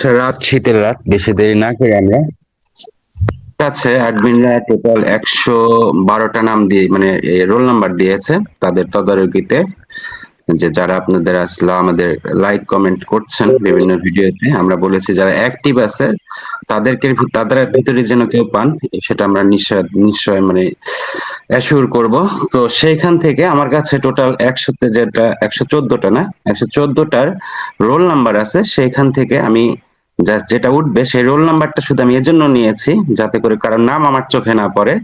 আচ্ছা রাত, শীতের রাত, বেশি দেরি না করে আমরা আছে অ্যাডমিনরা টোটাল একশো বারোটা নাম দিয়ে মানে রোল নাম্বার দিয়েছে তাদের তদারকিতে। যে যারা আপনাদের আসলে, আমাদের লাইক কমেন্ট করছেন বিভিন্ন ভিডিওতে, আমরা বলেছি যারা অ্যাক্টিভ আছে, তাদেরকে তাদের ভিতরে যেন কেউ পান, সেটা আমরা নিশ্চয় নিশ্চয় মানে অ্যাসিওর করব। তো সেইখান থেকে আমার কাছে টোটাল একশোতে যেটা, একশো চোদ্দটা না, একশো চোদ্দটার রোল নাম্বার আছে, সেইখান থেকে আমি জাস্ট যেটা উঠবে, সেই রোল নাম্বারটা শুধু আমি এজন্য নিয়েছি, যাতে করে কারণ নাম আমার চোখে না পড়ে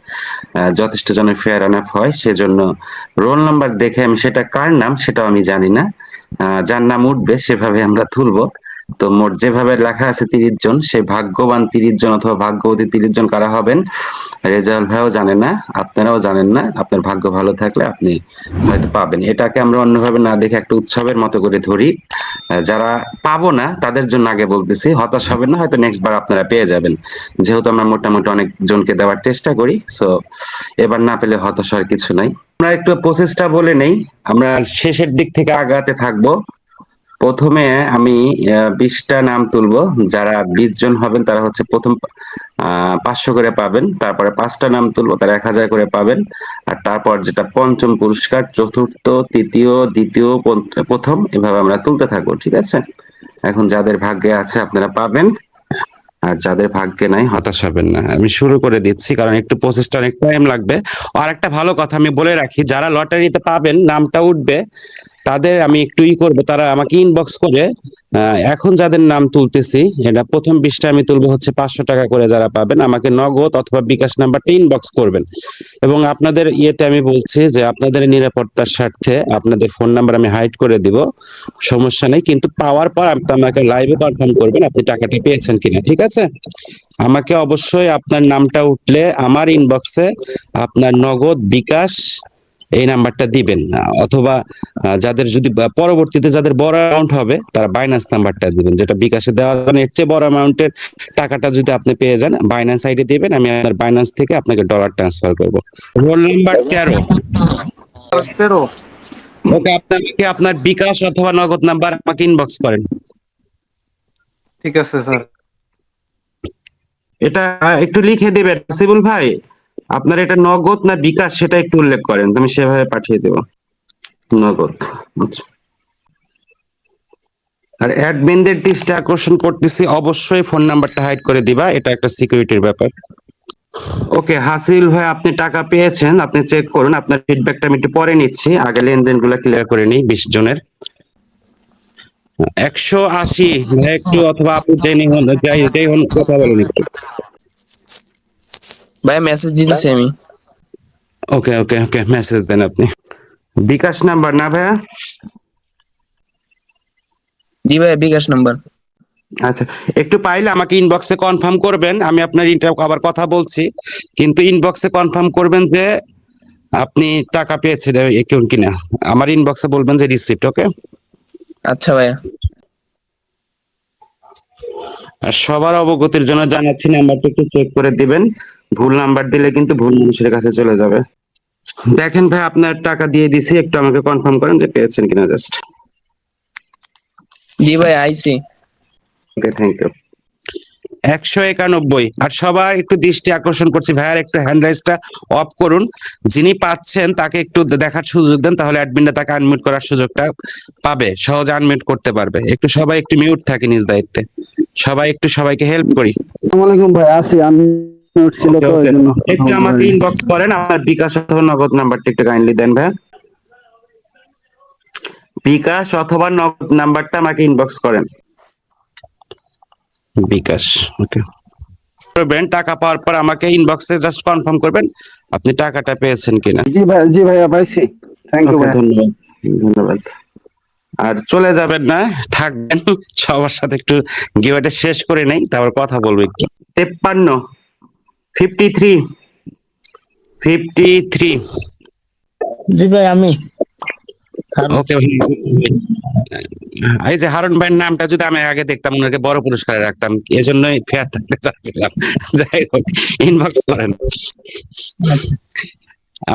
যথেষ্ট যেন ফেয়ার এনাফ হয়, সেজন্য রোল নাম্বার দেখে আমি সেটা কার নাম সেটাও আমি জানি না। যার নাম উঠবে সেভাবে আমরা তুলবো। তো মোট যেভাবে লেখা আছে তিরিশ জন, সেই ভাগ্যবান তিরিশ জন অথবা ভাগ্যবতী তিরিশ জন কারা হবেন রেজাল্ট ভাইও জানে না, আপনারাও জানেন না, আপনার ভাগ্য ভালো থাকলে আপনি হয়তো পাবেন। এটাকে আমরা অন্যভাবে না দেখে একটা উৎসবের মতো করে ধরি। যারা পাবো না, তাদের জন্য আগে বলতেছি, হতাশ হবেন না, হয়তো নেক্সট বার আপনারা পেয়ে যাবেন। যেহেতু আমরা মোটামুটি অনেক জনকে দেওয়ার চেষ্টা করি তো এবার না পেলে হতাশ হওয়ার কিছু নাই। আমরা একটু প্রসেসটা বলে নেই, আমরা শেষের দিক থেকে আগাতে থাকব। প্রথমে আমি বিশটা নাম তুলবো। যারা বিশ জন হবেন, তারা হচ্ছে প্রথম পাঁচশো করে পাবেন। তারপরে পাঁচটা নাম তুলবো, তারা এক হাজার করে পাবেন। আর তারপর যেটা পঞ্চম পুরস্কার, চতুর্থ, তৃতীয়, দ্বিতীয় প্রথম, এভাবে আমরা তুলতে থাকব, ঠিক আছে? এখন যাদের ভাগ্যে আছে, আপনারা পাবেন। আর যাদের ভাগ্যে নাই, হতাশ হবেন না। আমি শুরু করে দিচ্ছি, কারণ একটু প্রসেসটা অনেক টাইম লাগবে। আর একটা ভালো কথা আমি বলে রাখি, যারা লটারিতে পাবেন, নামটা উঠবে। তাদের আমি একটু ই করব, তারা আমাকে ইনবক্স করে এখন যাদের নাম তুলতেছি, এটা প্রথম বিশটা আমি তুলবো হচ্ছে পাঁচশো টাকা করে যারা পাবেন, আমাকে নগদ অথবা বিকাশ নাম্বারটা ইনবক্স করবেন। এবং আপনাদের ইয়েতে আমি বলছি যে আপনাদের নিরাপত্তার স্বার্থে আপনাদের ফোন নাম্বার আমি হাইড করে দিব, সমস্যা নেই, কিন্তু পাওয়ার পর আপনি আমাকে লাইভে পারফর্ম করবেন, আপনি টাকাটা পেয়েছেন কিনা, ঠিক আছে? আমাকে অবশ্যই আপনার নামটা উঠলে আমার ইনবক্সে আপনার নগদ বিকাশ এই নাম্বারটা দিবেন অথবা যাদের যদি পরবর্তীতে যাদের বড় অ্যামাউন্ট হবে তারা বাইন্যান্স নাম্বারটা দিবেন যেটা বিকাশে দেওয়া যাবে না, এর চেয়ে বড় অ্যামাউন্টের টাকাটা যদি আপনি পেয়ে যান বাইন্যান্স আইডি দিবেন আমি আপনার বাইন্যান্স থেকে আপনাকে ডলার ট্রান্সফার করব। রোল নাম্বার তেরো। তেরো। ওকে আপনাকে আপনার বিকাশ অথবা নগদ নাম্বার আমাকে ইনবক্স করেন। ঠিক আছে স্যার। এটা একটু লিখে দেবেন। সিবুল ভাই আপনার এটা নগদ না বিকাশ সেটা একটু উল্লেখ করেন আমি সেভাবে পাঠিয়ে দেব। নগদ আচ্ছা। আর অ্যাডমিনদের দৃষ্টি আকর্ষণ করতেছি অবশ্যই ফোন নাম্বারটা হাইড করে দিবা এটা একটা সিকিউরিটির ব্যাপার। ওকে হাসিল ভাই আপনি টাকা পেয়েছেন আপনি চেক করুন আপনার ফিডব্যাকটা আমি একটু পরে নিচ্ছি আগে লেনদেনগুলো ক্লিয়ার করে নিই বিশ জনের। একশো আশি ভাই একটু অথবা আপনি জেনে হন যাই যাই হন কথা বলেন একটু। ভাই মেসেজ দিতেছি আমি। ওকে ওকে ওকে মেসেজ দেন আপনি। বিকাশ নাম্বার না ভাইয়া? জি ভাই বিকাশ নাম্বার। আচ্ছা একটু পাইলে আমাকে ইনবক্সে কনফার্ম করবেন আমি আপনার ইন্টার আবার কথা বলছি। কিন্তু ইনবক্সে কনফার্ম করবেন যে আপনি টাকা পেয়েছেন কেউ কিনা। আমার ইনবক্সে বলবেন যে রিসিপ্ট ওকে আচ্ছা ভাইয়া। আর সবার অবগতির জন্য জানাচ্ছি নাম্বারটা একটু চেক করে দিবেন। ভুল নাম্বার দিলে কিন্তু ভুল মানুষের কাছে চলে যাবে। দেখেন ভাই আপনার টাকা দিয়ে দিছি একটু আমাকে কনফার্ম করেন যে পেয়েছেন কিনা জাস্ট জি ভাই আইসি ওকে থ্যাংক ইউ একশো একানব্বই আর সবার একটু দৃষ্টি আকর্ষণ করছি। ভাইয়ার একটু হ্যান্ড রাইজটা অফ করুন। যিনি পাচ্ছেন তাকে একটু দেখার সুযোগ দেন তাহলে অ্যাডমিনটা তাকে আনমিউট করার সুযোগটা পাবে। সহজে আনমিউট করতে পারবে। একটু সবাই একটু মিউট থাকে নিজ দায়িত্বে। সবাই একটু সবাইকে হেল্প করি। আসসালামাইকুম ভাই আছি আমি ছিল তো Okay, okay. জন্য একটু আমাকে ইনবক্স করেন আপনার বিকাশ অথবা নগদ নাম্বারটা একটু কাইন্ডলি দেন ভাই বিকাশ অথবা নগদ নাম্বারটা আমাকে ইনবক্স করেন। বিকাশ ওকে করবেন টাকা পাওয়ার পর আমাকে ইনবক্সে জাস্ট কনফার্ম করবেন আপনি টাকাটা পেয়েছেন কিনা। জি ভাই জি ভাইয়া পাইছি। থ্যাংক ইউ ভাই। ধন্যবাদ ধন্যবাদ। আর চলে যাবেন না থাকবেন সবার সাথে একটু গিভারটা শেষ করে নেই তারপর কথা বলব একটু। তেপ্পান্ন। ফিফটি থ্রি ফিফটি থ্রি জি ভাই আমি। ওকে এই যে হারুন ভাইয়ের নামটা যদি আমি আগে দেখতাম ওনাকে বড় পুরস্কারে রাখতাম এজন্যই ফেয়ার থাকতে চাচ্ছিলাম। যাই হোক ইনবক্স করেন।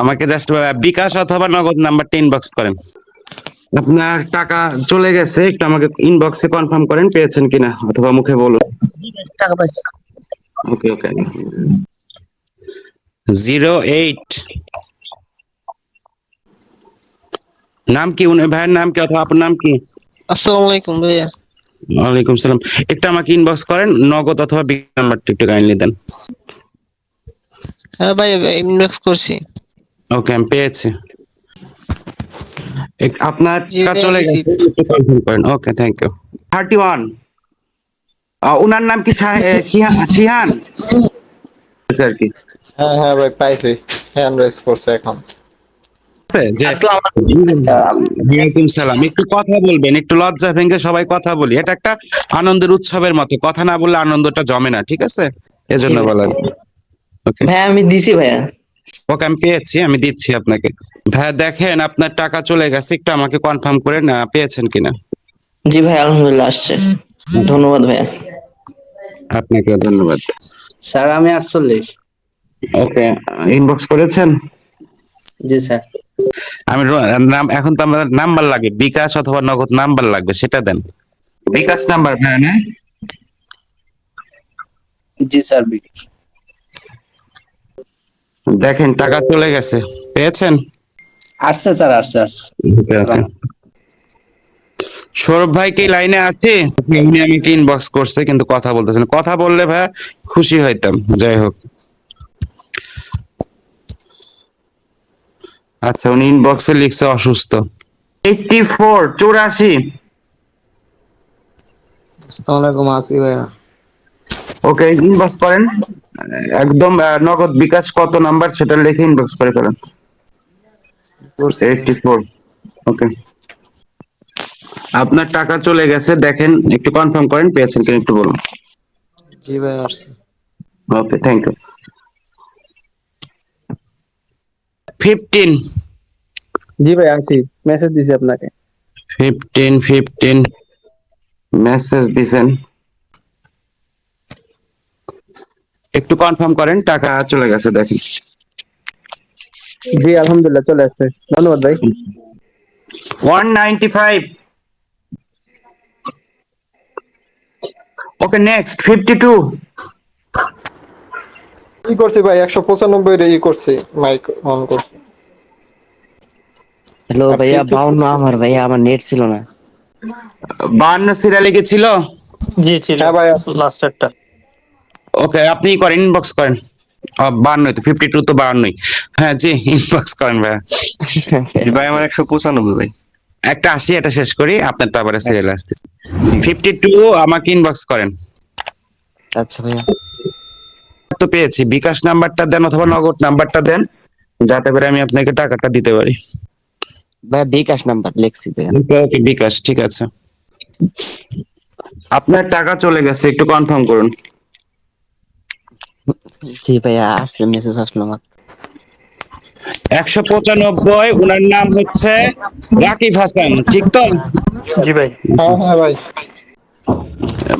আমাকে জাস্ট বিকাশ অথবা নগদ নাম্বারটা ইনবক্স করেন। আপনার টাকা চলে গেছে একটু আমাকে ইনবক্সে কনফার্ম করেন পেয়েছেন কিনা অথবা মুখে বলুন। টাকা পাইছি। Okay okay zero eight. নাম কি ভাইয়ের নাম কি অথবা আপনার নাম কি? আসসালামু আলাইকুম ভাইয়া। ওয়ালাইকুম সালাম। একটু আমাকে ইনবক্স করেন নগদ অথবা বিগ নাম্বারটা একটু কাইন্ডলি দেন হ্যাঁ ভাই ইনবক্স করছি। ওকে আমি পেয়েছি। এক- আপনার জি, টাকা চলে গেছে একটু কনফার্ম করেন। Okay thank you thirty one ওনার নাম কি শিহান? আচ্ছা, আর কি? হ্যাঁ হ্যাঁ ভাই পাইছি। হ্যান্ড রেস করছে এখন। সালাম। একটু কথা বলবেন একটু লজ্জা ভেঙে সবাই কথা বলি। এটা একটা আনন্দের উৎসবের মতো কথা না বললে আনন্দটা জমে না ঠিক আছে? এজন্য বলা ওকে ভাইয়া আমি দিছি ভাইয়া। ওকে আমি পেয়েছি আমি দিচ্ছি আপনাকে। ভাইয়া দেখেন আপনার টাকা চলে গেছে একটু আমাকে কনফার্ম করে না পেয়েছেন কিনা? জি ভাই আলহামদুলিল্লাহ আসছে। ধন্যবাদ ভাইয়া। আপনাকে ধন্যবাদ। স্যার আমি আটচল্লিশ। ওকে ইনবক্স করেছেন? জি স্যার। আমি নাম এখন তো আমার নাম্বার লাগে বিকাশ অথবা নগদ নাম্বার লাগবে সেটা দেন। বিকাশ নাম্বার হ্যাঁ না জি স্যার দেখেন টাকা চলে গেছে পেয়েছেন? আসছে স্যার আসছে আসছে. সৌরভ ভাই কি লাইনে আছে? উনি আমাকে ইনবক্স করছে কিন্তু কথা বলতেছেন। কথা বললে ভাই খুশি হইতাম যাই হোক। আচ্ছা উনি ইনবক্সে লিখছে অসুস্থ। এইটটি ফোর চৌরাশি। আসসালামু আলাইকুম আসি ভাইয়া। ওকে ইনবক্স করেন। একদম নগদ বিকাশ কত নাম্বার সেটা লিখে ইনবক্স করে ফেলেন। Eighty four okay. আপনার টাকা চলে গেছে দেখেন একটু কনফার্ম করেন পেয়েছেন কিনা একটু বলুন। জি ভাই আসছে। ওকে থ্যাংক ইউ ফিফটিন জি ভাই আছি মেসেজ দিছি আপনাকে। ফিফটিন ফিফটিন মেসেজ দিছেন। একটু কনফার্ম করেন টাকা চলে গেছে দেখেন। জি আলহামদুলিল্লাহ চলে আসছে। ধন্যবাদ ভাই। One ninety five okay next fifty two কি করছি ভাই একশো পঁচানব্বই রে ই করছি মাইক অন করছি। হ্যালো ভাইয়া বাউন্ন আমার ভাইয়া আমার নেট ছিল না। বান্ন সিরিয়ালে কি ছিল? জি ছিল। হ্যাঁ ভাই লাস্ট একটা। ওকে আপনি করেন ইনবক্স করেন। বান্নই তো ফিফটি টু তো বান্নই হ্যাঁ জি ইনবক্স করেন ভাই ভাই আমার একশো পঁচানব্বই ভাই। একটা আসি এটা শেষ করি আপনার তো আবার সিরিয়াল আসতেছে। ফিফটি টু আমাকে ইনবক্স করেন। আচ্ছা ভাইয়া। তো পেয়েছি। বিকাশ নাম্বারটা দেন অথবা নগদ নাম্বারটা দেন যাতে করে আমি আপনাকে টাকাটা দিতে পারি। ভাইয়া বিকাশ নাম্বার লেখছি ওকে বিকাশ ঠিক আছে। আপনার টাকা চলে গেছে একটু কনফার্ম করুন। জি ভাইয়া আসছে মেসেজ আসলো আমার। একশো পঁচানব্বই উনার নাম হচ্ছে রাকিব হাসান ঠিক তো? জি ভাই। হ্যাঁ হ্যাঁ ভাই।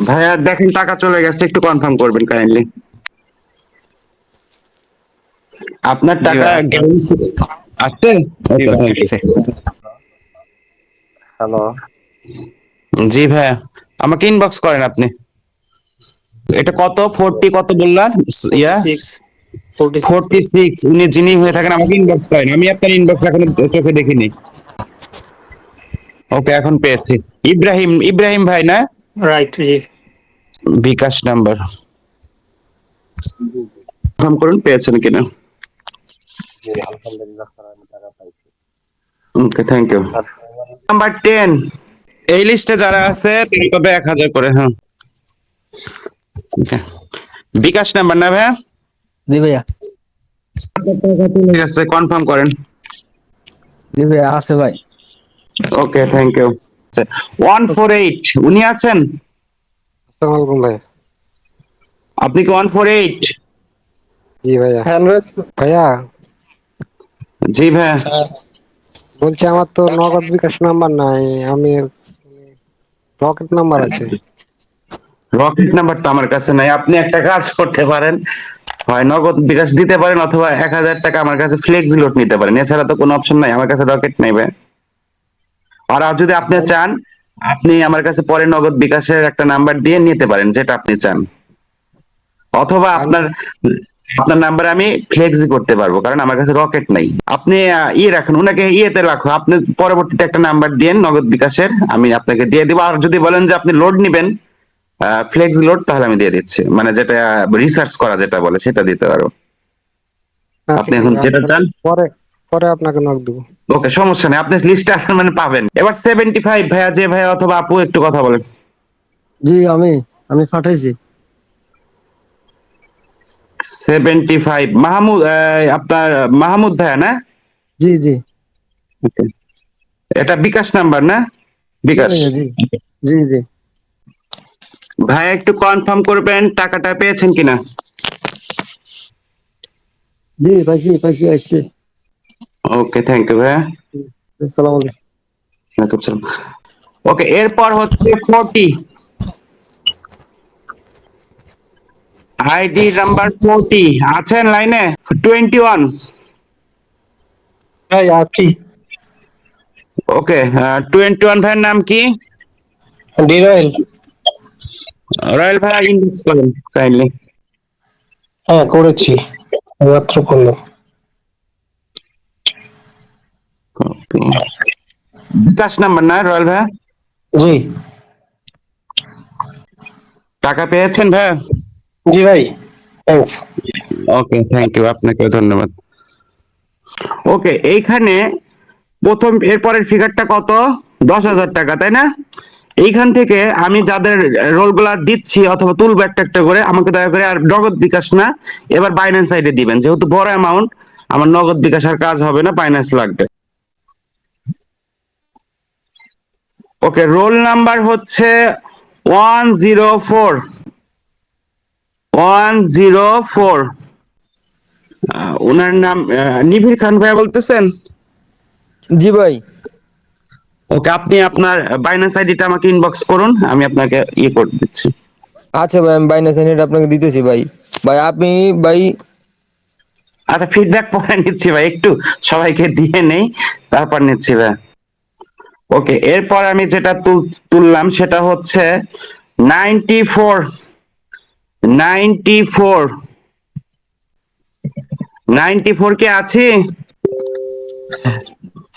ভাইয়া দেখেন টাকা চলে গেছে একটু কনফার্ম করবেন কাইন্ডলি আপনার টাকা আছে. হ্যালো জি ভাইয়া আমাকে ইনবক্স করেন আপনি। এটা কত? ফোরটি কত বললাম ইয়া ফোরটি সিক্স উনি যিনি হয়ে থাকেন আমাকে ইনবক্স করেন। আমি আপনার ইনবক্স এখন চোখে দেখিনি। ওকে এখন পেয়েছি। ইব্রাহিম ইব্রাহিম ভাই না? রাইট জি। বিকাশ নাম্বার। কনফার্ম করুন পেয়েছেন কিনা? Okay thank you number ten এই লিস্টে যারা আছে তিনি পাবে এক হাজার করে হ্যাঁ। বিকাশ নাম্বার না ভাইয়া? জি ভাইয়া। চলে গেছে কনফার্ম করেন। জি ভাইয়া আছে ভাই। Okay thank you one four eight উনি আছেন? আসসালামু আলাইকুম ভাই আপনি কি ওয়ান ফোর এইট জি ভাইয়া। হ্যান্ড ভাইয়া জি ভাইয়া। বলছি আমার তো নগদ বিকাশ নাম্বার নাই আমি রকেট নাম্বার আছে। রকেট নাম্বার তো আমার কাছে নাই আপনি একটা কাজ করতে পারেন। হয় নগদ বিকাশ দিতে পারেন অথবা এক হাজার টাকা আমার কাছে ফ্লেক্স লোড নিতে পারেন এছাড়া তো কোনো অপশন নাই আমার কাছে রকেট নাই ভাই আর আর যদি আপনি চান আপনি আমার কাছে পরে নগদ বিকাশের একটা নাম্বার দিয়ে নিতে পারেন যেটা আপনি চান। অথবা আপনার আপনার নাম্বারে আমি ফ্লেক্সি করতে পারব কারণ আমার কাছে রকেট নাই। আপনি ইয়ে রাখুন ওনাকে ইয়েতে রাখো। আপনি পরবর্তীতে একটা নাম্বার দিয়ে নগদ বিকাশের। আমি আপনাকে দিয়ে দিব। আর যদি বলেন যে আপনি লোড নিবেন ফ্লেক্স লোড তাহলে আমি দিয়ে দিচ্ছি। মানে যেটা রিসার্চ করা যেটা বলে সেটা দিতে পারব আপনি এখন যেটা চান পরে পরে আপনাকে নক দেবো। ওকে সমস্যা নেই। আপনি লিস্টে আসলে মানে পাবেন। এবার সেভেন্টি ফাইভ ভাইয়া যে ভাইয়া অথবা আপু একটু কথা বলেন। জি আমি আমি পাঠাইছি। সেভেন্টি ফাইভ মাহমুদ আপনার মাহমুদ ভাইয়া না? জি জি। এটা বিকাশ নাম্বার না? বিকাশ। জি জি ভাই একটু কনফার্ম করবেন টাকাটা পেয়েছেন কিনা? জি পাইছি পাইছি আসছে। ওকে থ্যাংক ইউ ভাইয়া। আসসালামু আলাইকুম। ওকে এরপর হচ্ছে ফোরটি আইডি নাম্বার ফোরটি আছেন লাইনে? Twenty one. ভাই আছি। ওকে টোয়েন্টি ওয়ান ভাইয়ের নাম কি? ডিরয়েল। রয়্যাল ভাইয়া ইনভেস্ট করেন কাইন্ডলি হ্যাঁ করেছি। মাত্র করলাম বিকাশ নাম্বার না রয়্যাল ভাইয়া? জি। টাকা পেয়েছেন ভাইয়া? জি ভাই থ্যাংকস ওকে থ্যাংক ইউ আপনাকে ধন্যবাদ। ওকে এইখানে প্রথম এরপরের ফিগারটা কত? দশ হাজার টাকা তাই না? এইখান থেকে আমি যাদের রোলগুলা দিচ্ছি অথবা তুলবো একটা একটা করে আমাকে দয়া করে আর নগদ বিকাশ না এবার বাইন্যান্স সাইডে দিবেন। যেহেতু বড় অ্যামাউন্ট আমার নগদ বিকাশ আর কাজ হবে না বাইন্যান্স লাগবে। ওকে রোল নাম্বার হচ্ছে one zero four one zero four. ওনার নাম নিবিড় খান ভাইয়া বলতেছেন? জি ভাই। ওকে আপনি আপনার বাইন্যান্স আইডিটা আমাকে ইনবক্স করুন আমি আপনাকে ইয়ে করে দিচ্ছি। আচ্ছা ভাই আমি বাইনাস আপনাকে দিতেছি ভাই। ভাই আপনি ভাই আচ্ছা ফিডব্যাক পরে নিচ্ছি ভাই একটু সবাইকে দিয়ে নেই তারপর নিচ্ছি ভাই। ওকে এরপর আমি যেটা তুল- তুললাম সেটা হচ্ছে ninety four ninety four. Ninety four কে আছি?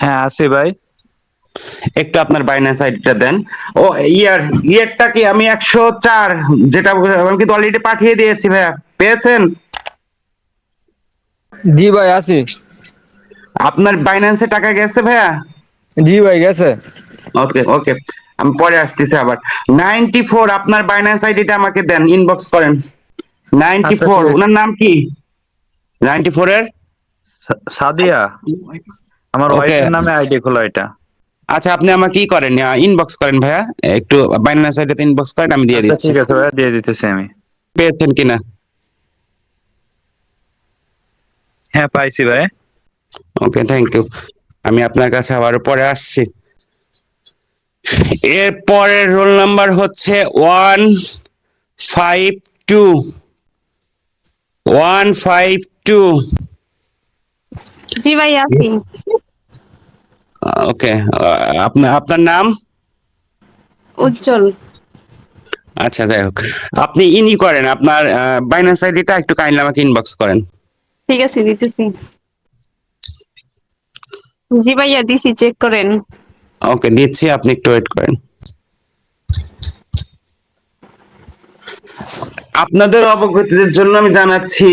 হ্যাঁ আছি ভাই। একটু আপনার বাইন্যান্স আইডিটা দেন। ও ইয়ার ইয়ারটা কি আমি একশো চার যেটা আমি কিন্তু অলরেডি পাঠিয়ে দিয়েছি ভাইয়া। পেয়েছেন? জি ভাই আছি। আপনার বাইন্যান্সে টাকা গেছে ভাইয়া? জি ভাই গেছে। ওকে ওকে আমি পরে আসতেছি আবার। নাইনটি ফোর আপনার বাইন্যান্স আইডিটা আমাকে দেন ইনবক্স করেন। নাইনটি আচ্ছা, ফোর। ওনার নাম কি? নাইনটি ফোর এর সাদিয়া। আমার ওয়াইফের নামে আইডি খোলা এটা। আচ্ছা আপনি আমাকে কি করেন ইনবক্স করেন ভাইয়া। একটু বাইন্যান্স আইডিতে ইনবক্স করেন আমি দিয়ে আচ্ছা, দিচ্ছি। ঠিক আছে ভাইয়া দিয়ে দিতেছি আমি। পেয়েছেন কিনা? হ্যাঁ পাইছি ভাই। ওকে থ্যাংক ইউ আমি আপনার কাছে আবার পরে আসছি। এর পরের রোল নাম্বার হচ্ছে one five two one five two জি ভাই আছি ওকে আপনার আপনার নাম? উজ্জ্বল। আচ্ছা যাই হোক। আপনি ইনি করেন আপনার বাইন্যান্স আইডিটা একটু কাইন্ডলি আমাকে ইনবক্স করেন। ঠিক আছে দিতেছি। জি ভাইয়া দিছি চেক করেন। ওকে দিচ্ছি আপনি একটু ওয়েট করেন। আপনাদের অবগতির জন্য আমি জানাচ্ছি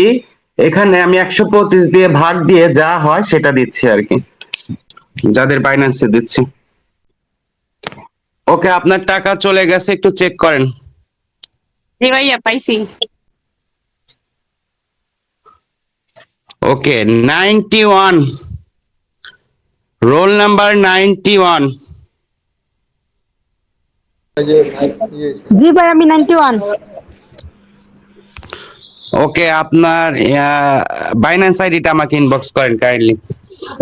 এখানে আমি একশো পঁচিশ দিয়ে ভাগ দিয়ে যা হয় সেটা দিচ্ছি আর কি। যাদের বাইন্যান্সে দিচ্ছি। ওকে আপনার টাকা চলে গেছে একটু চেক করেন। জি ভাইয়া পাইছি। Okay ninety one roll number ninety one এই যে ভাই ইয়ে হয়েছে। জি ভাই আমি নাইনটি ওয়ান ওকে আপনার বাইন্যান্স আইডিটা আমাকে ইনবক্স করেন কাইন্ডলি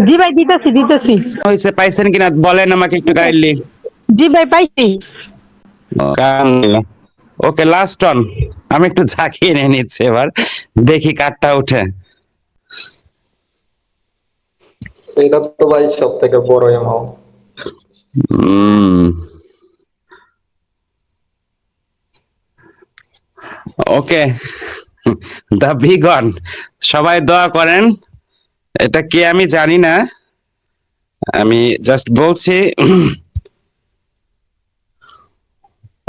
জি ভাই দিতেছি দিতেছি। হয়েছে পাইছেন কিনা বলেন আমাকে একটু কাইন্ডলি জি ভাই পাইছি। ওকে লাস্ট অন আমি একটু ঝাঁকিয়ে নিয়ে নিচ্ছি এবার। দেখি কার্ডটা উঠে। এটা তো ভাই সব থেকে বড় amount okay the big one সবাই দোয়া করেন। এটা কে আমি জানি না। আমি জাস্ট বলছি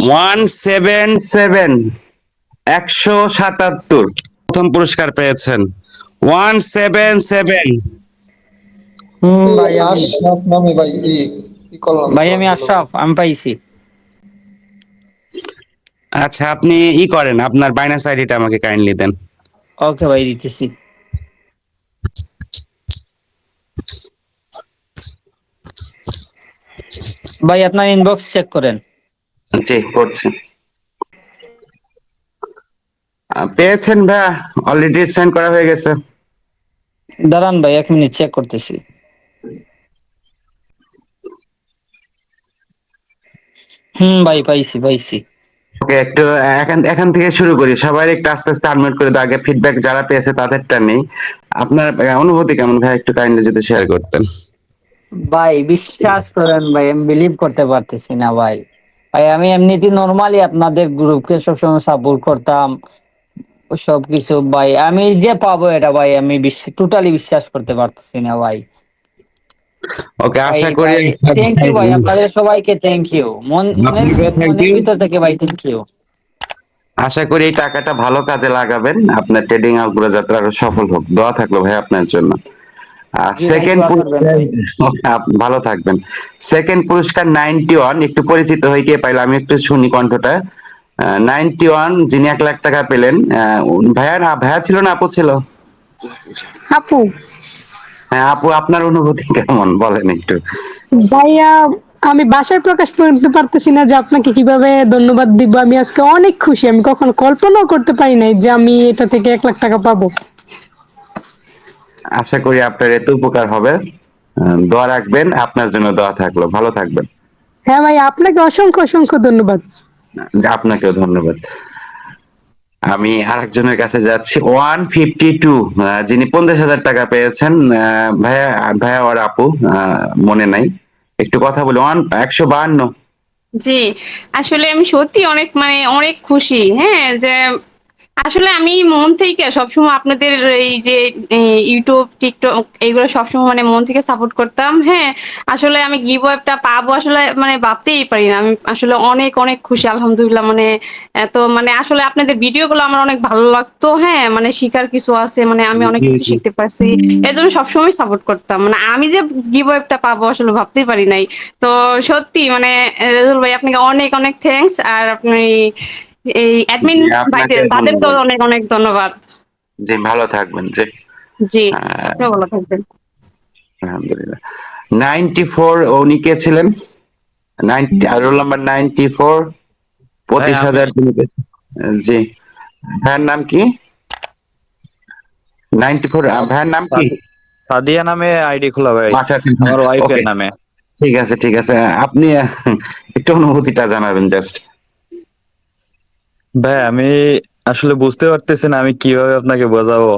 ওয়ান সেভেন সেভেন একশো সাতাত্তর। প্রথম পুরস্কার পেয়েছেন। One seven seven hmm. ভাই আমি আশরাফ নামে ভাই ই ই করলাম ভাই আমি আশরাফ আমি পাইছি। আচ্ছা আপনি ই করেন আপনার বাইনাস আইডিটা আমাকে কাইন্ডলি দেন। ওকে ভাই দিতেছি। ভাই আপনার ইনবক্স চেক করেন। জি করছি। পেয়েছেন ভাই অলরেডি সেন্ড করা হয়ে গেছে। দাঁড়ান ভাই এক মিনিট চেক করতেছি। হুম ভাই পাইছি পাইছি। ওকে একটু, এখান এখান থেকে শুরু করি। সবাই একটু আস্তে আস্তে আনমিউট করে দাও। আগে ফিডব্যাক যারা পেয়েছে তাদেরটা নেই। আপনার অনুভূতি কেমন ভাই? একটু কাইন্ডলি যদি শেয়ার করতেন। ভাই, বিশ্বাস করেন ভাই, আমি বিলিভ করতে পারতেছি না ভাই। ভাই, আমি এমনিতে নর্মালি আপনাদের গ্রুপকে সবসময় সাপোর্ট করতাম। সবকিছু, ভাই, আমি যে পাবো এটা ভাই, আমি টোটালি বিশ্বাস করতে পারতেছি না ভাই। ওকে আশা করি থ্যাংক ইউ ভাই আপনাদের সবাইকে থ্যাংক ইউ মন মনের. ভিতর থেকে ভাই থ্যাংক ইউ আশা করি এই টাকাটা ভালো কাজে লাগাবেন। আপনার ট্রেডিং অগ্রযাত্রা আরও সফল হোক। দোয়া থাকল ভাই আপনার জন্য। সেকেন্ড ভালো থাকবেন। সেকেন্ড পুরস্কার নাইনটি ওয়ান একটু পরিচিত হয়ে গিয়ে পাইলাম। আমি একটু শুনি কণ্ঠটা। নাইনটি ওয়ান যিনি এক লাখ টাকা পেলেন। আহ, ভাইয়া ভাইয়া ছিল না আপু ছিল? আপু। হ্যাঁ আপু আপনার অনুভূতি কেমন? বলেন একটু। ভাইয়া আমি বাসায় প্রকাশ করতে পারতেছি না যে আপনাকে কীভাবে ধন্যবাদ দিব। আমি আজকে অনেক খুশি। আমি কখনো কল্পনাও করতে পারি নাই যে আমি এটা থেকে এক লাখ টাকা পাবো। আশা করি আপনার এত উপকার হবে। দোয়া রাখবেন। আপনার জন্য দোয়া থাকল। ভালো থাকবেন। হ্যাঁ ভাই আপনাকে অসংখ্য অসংখ্য ধন্যবাদ। আপনাকেও ধন্যবাদ। আমি আরেকজনের কাছে যাচ্ছি। ওয়ান ফিফটি টু যিনি পঞ্চাশ হাজার টাকা পেয়েছেন ভাইয়া ভাইয়া ওর আপু মনে নাই। একটু কথা বলি। ওয়ান একশো বাহান্ন। জি, আসলে আমি সত্যি অনেক মানে অনেক খুশি হ্যাঁ যে আসলে আমি মন থেকে সবসময় আপনাদের এই যে ইউটিউব টিকটক এইগুলো সবসময় মানে মন থেকে সাপোর্ট করতাম। হ্যাঁ আসলে আমি গিভ আপটা পাবো আসলে মানে ভাবতেই পারি না। আমি আসলে অনেক অনেক খুশি আলহামদুলিল্লাহ। মানে এত মানে আসলে আপনাদের ভিডিওগুলো আমার অনেক ভালো লাগতো। হ্যাঁ মানে শিকার কিছু আছে মানে আমি অনেক কিছু শিখতে পারছি। এর জন্য সবসময় সাপোর্ট করতাম। মানে আমি যে গিভ আপটা পাবো আসলে ভাবতেই পারি নাই। তো সত্যি মানে রেজুল ভাই আপনাকে অনেক অনেক থ্যাঙ্কস আর আপনি এই অ্যাডমিন ভাইদের তাদেরকেও ধন্যবাদ। অনেক অনেক ধন্যবাদ। জি ভালো থাকবেন জি। জি ভালো থাকবেন। আলহামদুলিল্লাহ। নাইনটি ফোর উনি কে ছিলেন? Ninety roll number ninety four পঁচিশ আমি। হাজার তিনি পেয়েছেন। জি। ভাইয়ের নাম কি? নাইনটি ফোর ভাইয়ের নাম কি? সাদিয়া নামে আইডি খোলা ভাই। আচ্ছা, আমার ওয়াইফের নামে। ঠিক আছে ঠিক আছে। আপনি একটু অনুভূতিটা জানাবেন জাস্ট ভাই আমি আসলে বুঝতে পারতেছি না আমি কীভাবে আপনাকে বোঝাবো।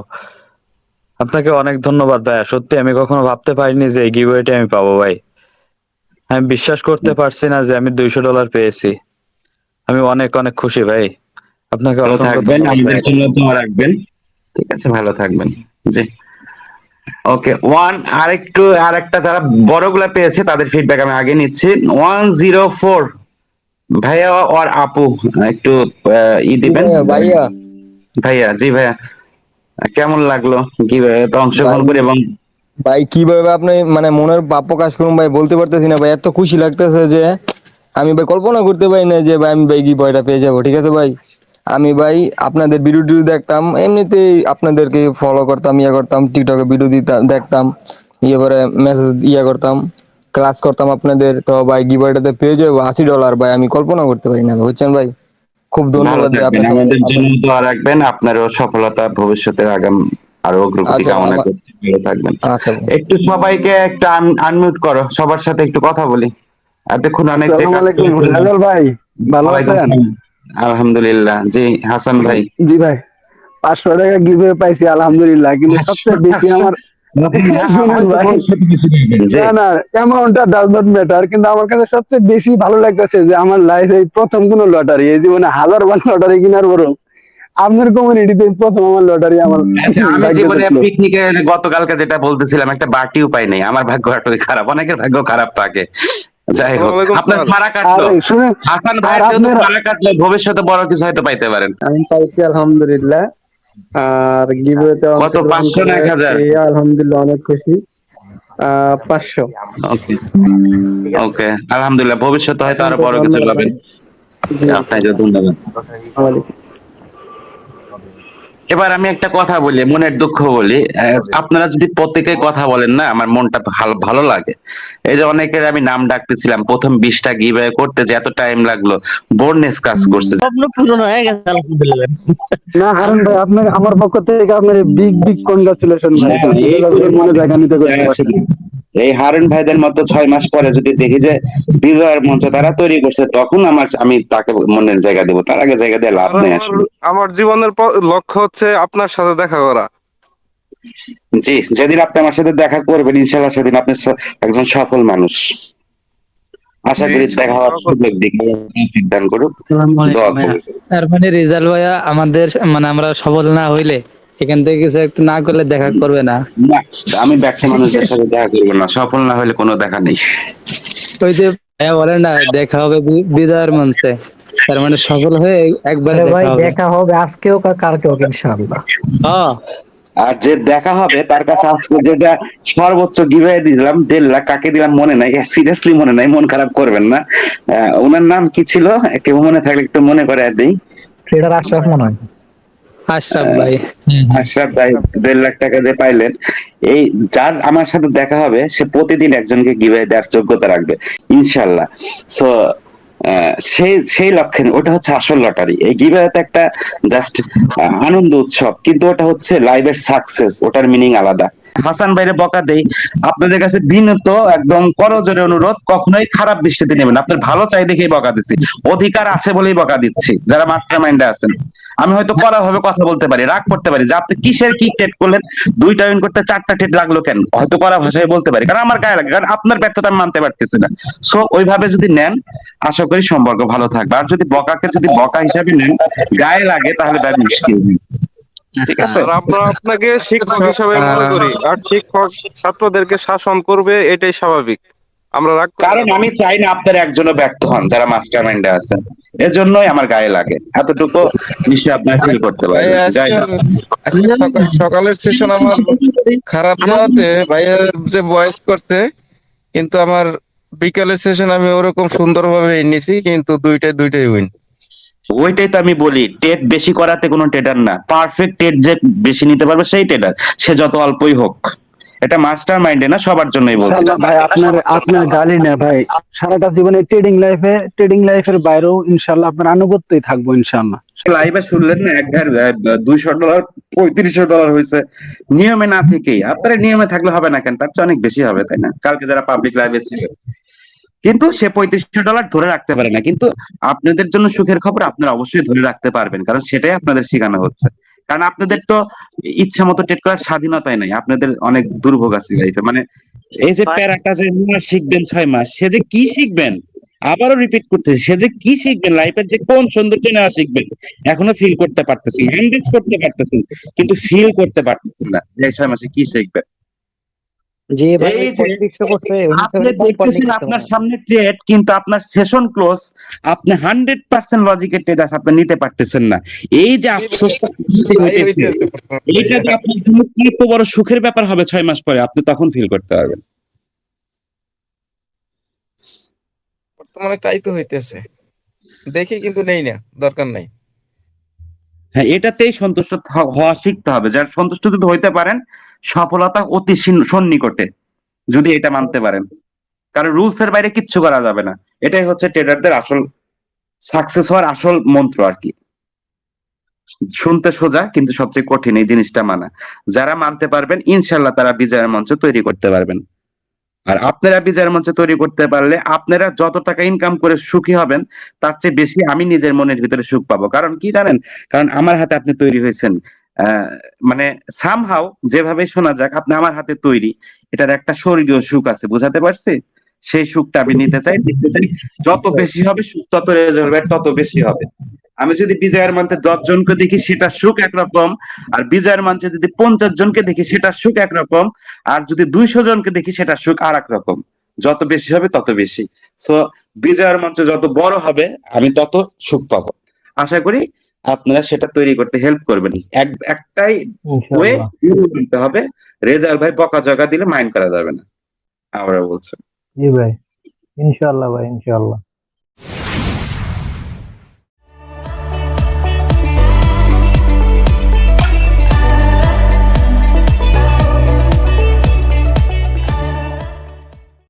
আপনাকে অনেক ধন্যবাদ ভাই সত্যি আমি কখনো ভাবতে পারিনি যে এই গিভওয়েটা আমি পাবো ভাই। আমি বিশ্বাস করতে পারছি না যে আমি দুইশো ডলার পেয়েছি। আমি অনেক অনেক খুশি ভাই। আপনাকে ভালো থাকবেন ধন্যবাদ আমাদের জন্য দোয়া রাখবেন। ঠিক আছে ভালো থাকবেন। জি। ওকে ওয়ান আরেকটু আরেকটা যারা বড়গুলা পেয়েছে তাদের ফিডব্যাক আমি আগে নিচ্ছি। ওয়ান জিরো ফোর ভাইয়া আর আপু একটু ই দিবেন? ভাইয়া, ভাইয়া। জি ভাইয়া। কেমন লাগল? কি তো অংশগ্রহণ করে এবং ভাই কীভাবে আপনি মানে মনের ভাব প্রকাশ করুন ভাই বলতে পারতেছি না ভাই এত খুশি লাগতেছে যে আমি ভাই কল্পনা করতে পারি না যে ভাই আমি ভাই কি বয়টা পেয়ে যাব ঠিক আছে ভাই? আমি ভাই আপনাদের ভিডিও টিডিও দেখতাম এমনিতেই আপনাদেরকে ফলো করতাম ইয়ে করতাম টিকটকে ভিডিও দিতাম দেখতাম ইয়ে করে মেসেজ ইয়ে করতাম। ক্লাস করতাম আপনাদের তো ভাই গিবয়টাতে পেয়ে যাব আশি ডলার ভাই আমি কল্পনা করতে পারি না বুঝছেন ভাই? খুব ধন্যবাদ আমাদের জন্য দোয়া রাখবেন আপনারও সফলতা ভবিষ্যতের আগাম আরও অগ্রগতি আচ্ছা, কামনা করছি ভালো থাকবেন। আচ্ছা একটু সবাইকে একটু আনমিউট করো সবার সাথে একটু কথা বলি। এতক্ষণ অনেক। ভাই ভালো আছেন? আলহামদুলিল্লাহ জি হাসান ভাই। জি ভাই পাঁচশো টাকা গিভে পাইছি আলহামদুলিল্লাহ কিন্তু সবচেয়ে বেশি আমার না না অ্যামাউন্টটা ডাজ নট ম্যাটার কিন্তু আমার কাছে সবচেয়ে বেশি ভালো লাগতেছে যে আমার লাইফে প্রথম কোনো লটারি এই জীবনে হাজার বার লটারি কেনার পরও আপনার কমিউনিটিতে প্রথম আমার লটারি আমার আচ্ছা, আমি জীবনে পিকনিকে গতকালকে যেটা বলতেছিলাম একটা বাটিও পাই নাই আমার ভাগ্য এতই খারাপ অনেকের ভাগ্য খারাপ থাকে। যাই হোক আপনার কাটলো। হাসান ভাই কাটলো ভবিষ্যতে বড় কিছু হয়তো পাইতে পারেন। আমি পাইছি আলহামদুলিল্লাহ। আর গিভওয়েতে কত? 500 না 1000? আলহামদুলিল্লাহ অনেক খুশি। পাঁচশো। ওকে ওকে আলহামদুলিল্লাহ। ভবিষ্যতে হয়তো আরও বড় কিছু পাবেন। আপনাকে ধন্যবাদ। এবার আমি একটা কথা বলি মনের দুঃখ বলি। আপনারা যদি প্রত্যেকে কথা বলেন না আমার মনটা ভালো ভালো লাগে। এই যে অনেকের আমি নাম ডাকতেছিলাম প্রথম বিশটা গিভে করতে যে এত টাইম লাগল বোর্ডনেস কাজ করছে। স্বপ্ন পূরণ হয়ে গেছে আলহামদুলিল্লাহ। না হারুন ভাই আপনার আমার পক্ষ থেকে আপনার বিগ বিগ কনগ্রাচুলেশন ভাই। হ্যাঁ, মনে জায়গা নিতে করতে পারছেন। এই হারুন ভাইদের মতো ছয় মাস পরে যদি দেখি যে বিজয়ের মঞ্চ তারা তৈরি করছে তখন আমার আমি তাকে মনের জায়গা দেবো। তার আগে জায়গা দিয়ে লাভ নেই আমার জীবনের লক্ষ্য হচ্ছে আপনার সাথে দেখা করা। জি যেদিন আপনি আমার সাথে দেখা করবেন ইনশাল্লাহ সেদিন আপনি একজন সফল মানুষ। আশা করি দেখা হওয়ার সুযোগ দিক। দান করুক করুক তার মানে রেজাল্ট ভাইয়া আমাদের মানে আমরা সফল না হইলে এখান থেকে কিছু একটু না করলে দেখা করবে না। না আমি ব্যবসা মানুষদের সাথে দেখা করব না। সফল না হলে কোনো দেখা নেই। ওই যে ভাইয়া বলে না দেখা হবে বিজয়ের মঞ্চে। তার মানে সফল হয়ে একবার দেখা হবে। দেখা হবে আজকেও কালকেও ইনশাআল্লাহ। হ্যাঁ। আর যে দেখা হবে তার কাছে আজকে যেটা সর্বোচ্চ গিভে দিলাম দেড় লাখ কাকে দিলাম মনে নাই সিরিয়াসলি মনে নাই মন খারাপ করবেন না। আহ, ওনার নাম কি ছিল? কেউ মনে থাকলে একটু মনে করে দিই। ট্রেডার আশরাফ মনে হয়। আশরাফ ভাই। আশরাফ ভাই দেড় লাখ টাকা দিয়ে পাইলেন। এই যার আমার সাথে দেখা হবে সে প্রতিদিন একজনকে গিভে দেওয়ার যোগ্যতা রাখবে ইনশাল্লাহ। সো সেই সেই লক্ষ্যে ওটা হচ্ছে আসল লটারি। এই গিভেতে একটা জাস্ট আনন্দ উৎসব, কিন্তু ওটা হচ্ছে লাইভের সাকসেস ওটার মিনিং আলাদা। হাসান ভাইরে বকা দেই, আপনাদের কাছে বিনত, একদম করজোরে অনুরোধ, কখনোই খারাপ দৃষ্টিতে নেবেন আপনার ভালো চাই দেখেই বকা দিচ্ছি। অধিকার আছে বলেই বকা দিচ্ছি, যারা মাস্টার মাইন্ডে আছেন। আমি হয়তো কড়া ভাবে কথা বলতে পারি, রাগ করতে পারি, যে আপনি কিসের কি টেট করলেন, দুইটা উইন করতে চারটা টেট লাগল কেন? হয়তো কড়া ভাষায় বলতে পারি, কারণ আমার গায়ে লাগে, কারণ আপনার ব্যর্থতা আমি মানতে পারতেছি না। সো ওইভাবে যদি নেন আশা করি সম্পর্ক ভালো থাকবে। আর যদি বকাকে যদি বকা হিসাবে নেন গায়ে লাগে তাহলে তার মুশকিল। ঠিক আছে? আমরা আপনাকে শিক্ষক হিসাবে মনে করি। আর শিক্ষক ছাত্রদেরকে শাসন করবে এটাই স্বাভাবিক। আমরা রাগ কারণ আমি চাই না আপনার একজনও ব্যর্থ হন যারা মাস্টার মাইন্ডে আছেন। এজন্যই আমার গায়ে লাগে। এতটুকু নিশ্চয়ই আপনার ফিল করতে পারেন যাই সকালের সেশন আমার খারাপ যাওয়াতে ভাইয়ের যে ভয়েস করতে কিন্তু আমার বিকালের সেশন আমি ওরকম সুন্দরভাবে নিছি কিন্তু দুইটাই দুইটাই উইন ওইটাই তো আমি বলি টেট বেশি করাতে কোনো টেডার না। পারফেক্ট টেট যে বেশি নিতে পারবে সেই টেডার সে যত অল্পই হোক। এটা মাস্টার মাইন্ডে না সবার জন্যই বলছি। ভাই আপনার আপনার গালি না ভাই। সারাটা জীবনে ট্রেডিং লাইফে ট্রেডিং লাইফের বাইরেও ইনশাআল্লাহ আপনার আনুগত্যই থাকব ইনশাআল্লাহ। লাইভে শুনলেন না, এক দুইশো ডলার পঁয়ত্রিশশো ডলার হয়েছে। নিয়মে না থেকেই, আপনারা নিয়মে থাকলে হবে না কেন? তার চেয়ে অনেক বেশি হবে, তাই না? কালকে যারা পাবলিক লাইভে ছিল। কিন্তু সে পঁয়ত্রিশশো ডলার ধরে রাখতে পারে না। কিন্তু আপনাদের জন্য সুখের খবর আপনারা অবশ্যই ধরে রাখতে পারবেন, কারণ সেটাই আপনাদের শেখানো হচ্ছে। কারণ আপনাদের তো ইচ্ছা মতো টেট করার স্বাধীনতাই নাই। আপনাদের অনেক দুর্ভোগ আছে লাইফে মানে এই যে প্যারাটা যে শিখবেন ছয় মাস, সে যে কি শিখবেন? আবারও রিপিট করতেছি সে যে কি শিখবেন লাইফের যে কোন সৌন্দর্য নেওয়া শিখবেন এখনও ফিল করতে পারতেছেন ম্যানেজ করতে পারতেছেন কিন্তু ফিল করতে পারতেছেন না যে ছয় মাসে কি শিখবেন যে আপনার সামনে ট্রেড কিন্তু আপনার সেশন ক্লোজ আপনি হান্ড্রেড পার্সেন্ট লজিকের ট্রেড আছে আপনি নিতে পারতেছেন না। এই যে আফসোসটা এইটা যে আপনার জন্য বড় সুখের ব্যাপার হবে ছয় মাস পরে আপনি তখন ফিল করতে পারবেন। বর্তমানে তাই তো হইতেছে। দেখি কিন্তু নেই না, দরকার নাই। হ্যাঁ এটাতেই সন্তুষ্ট হওয়া শিখতে হবে। যার সন্তুষ্ট যদি হইতে পারেন, সফলতা অতি সন্নিকটে, যদি এটা মানতে পারেন। কারণ রুলস এর বাইরে কিচ্ছু করা যাবে না। এটাই হচ্ছে ট্রেডারদের আসল সাকসেস হওয়ার আসল মন্ত্র আর কি। শুনতে সোজা, কিন্তু সবচেয়ে কঠিন এই জিনিসটা মানা। যারা মানতে পারবেন ইনশাল্লাহ তারা বিজয়ের মঞ্চ তৈরি করতে পারবেন। আর আপনারা বিজয়ের মঞ্চে তৈরি করতে পারলে আপনারা যত টাকা ইনকাম করে সুখী হবেন, তার চেয়ে বেশি আমি নিজের মনের ভিতরে সুখ পাবো। কারণ কি জানেন? কারণ আমার হাতে আপনি তৈরি হয়েছেন। মানে সামহাও যেভাবে শোনা যাক, আপনি আমার হাতে তৈরি। এটার একটা স্বর্গীয় সুখ আছে, বুঝাতে পারছি? সেই সুখটা আমি নিতে চাই দেখতে চাই। যত বেশি হবে সুখ তত রেজাল্ট তত বেশি হবে। আমি যদি বিজয়ের মঞ্চে দশ জনকে দেখি সেটা সুখ একরকম। আর বিজয়ের মঞ্চে যদি পঞ্চাশ জনকে দেখি সেটা সুখ একরকম। আর যদি দুইশো জনকে দেখি সেটা সুখ আর এক রকম যত বেশি হবে তত বেশি। সো বিজয়ের মঞ্চ যত বড় হবে আমি তত সুখ পাবো। আশা করি আপনারা সেটা তৈরি করতে হেল্প করবেন। এক একটাই ওয়ে হবে? রেজাল্ট ভাই বকা জগা দিলে মাইন্ড করা যাবে না। আমরা বলছি। জি ভাই ইনশাল্লাহ ভাই ইনশাআল্লাহ।